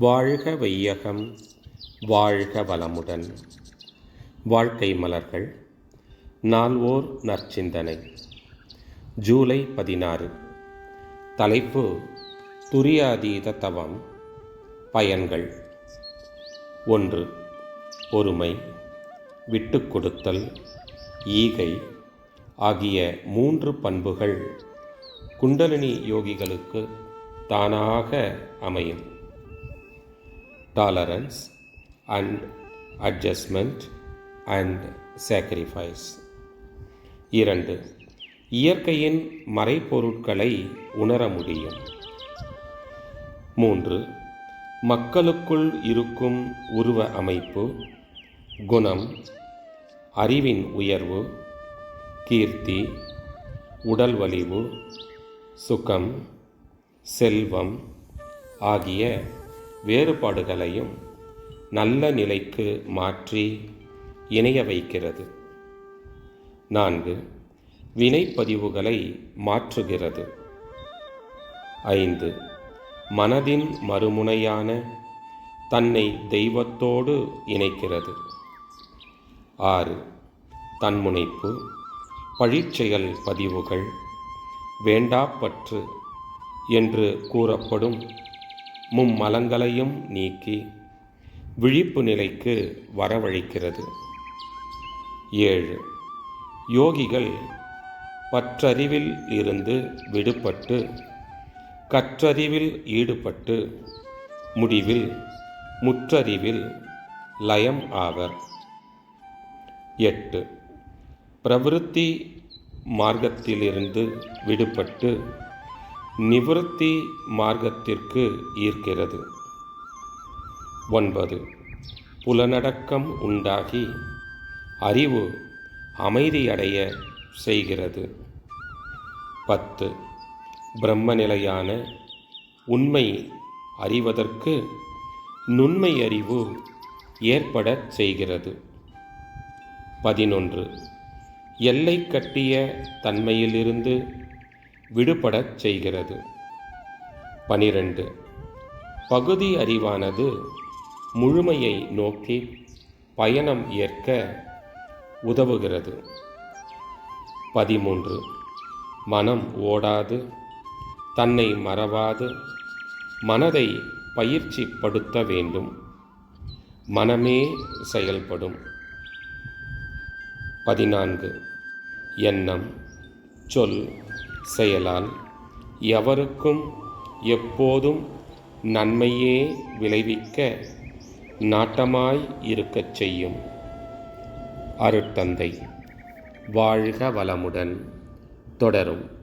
வாழ்க வையகம் வாழ்க வளமுடன். வாழ்க்கை மலர்கள் நால்வோர் நற்சிந்தனை. ஜூலை பதினாறு. தலைப்பு துரியாதீத தவம் பயன்கள். ஒன்று பொறுமை விட்டு கொடுத்தல் ஈகை ஆகிய மூன்று பண்புகள் குண்டலினி யோகிகளுக்கு தானாக அமையும். Tolerance and adjustment and sacrifice இரண்டு இயற்கையின் மறைப்பொருட்களை உணர முடியும். மூன்று மக்களுக்குள் இருக்கும் உருவ அமைப்பு குணம் அறிவின் உயர்வு கீர்த்தி உடல் வலிவு சுகம் செல்வம் ஆகிய வேறுபாடுகளையும் நல்ல நிலைக்கு மாற்றி இணைய வைக்கிறது. நான்கு வினைப்பதிவுகளை மாற்றுகிறது. ஐந்து மனதின் மறுமுனையான தன்னை தெய்வத்தோடு இணைக்கிறது. ஆறு தன்முனைப்பு பழிச்செயல் பதிவுகள் வேண்டாப்பற்று என்று கூறப்படும் மும்மலங்களையும் நீக்கி விழிப்பு நிலைக்கு வரவழைக்கிறது. ஏழு. யோகிகள் பற்றறிவில் இருந்து விடுபட்டு கற்றறிவில் ஈடுபட்டு முடிவில் முற்றறிவில் லயம் ஆவர். எட்டு. பிரவிருத்தி மார்க்கத்திலிருந்து விடுபட்டு நிவர்த்தி மார்க்கத்திற்கு ஈர்க்கிறது. ஒன்பது. புலனடக்கம் உண்டாகி அறிவு அமைதியடைய செய்கிறது. பத்து. பிரம்மநிலையான உண்மை அறிவதற்கு நுண்மை அறிவு ஏற்படச் செய்கிறது. பதினொன்று. எல்லை கட்டிய தன்மையிலிருந்து விடுபடச் செய்கிறது. பனிரெண்டு. பகுதி அறிவானது முழுமையை நோக்கி பயணம் ஏற்க உதவுகிறது. பதிமூன்று. மனம் ஓடாது தன்னை மறவாது மனதை பயிற்சிப்படுத்த வேண்டும். மனமே செயல்படும். பதினான்கு. எண்ணம் சொல் செயலால் எவருக்கும் எப்போதும் நன்மையே விளைவிக்க நாட்டமாய் இருக்கச் செய்யும். அருட்தந்தை. வாழ்க வளமுடன். தொடரும்.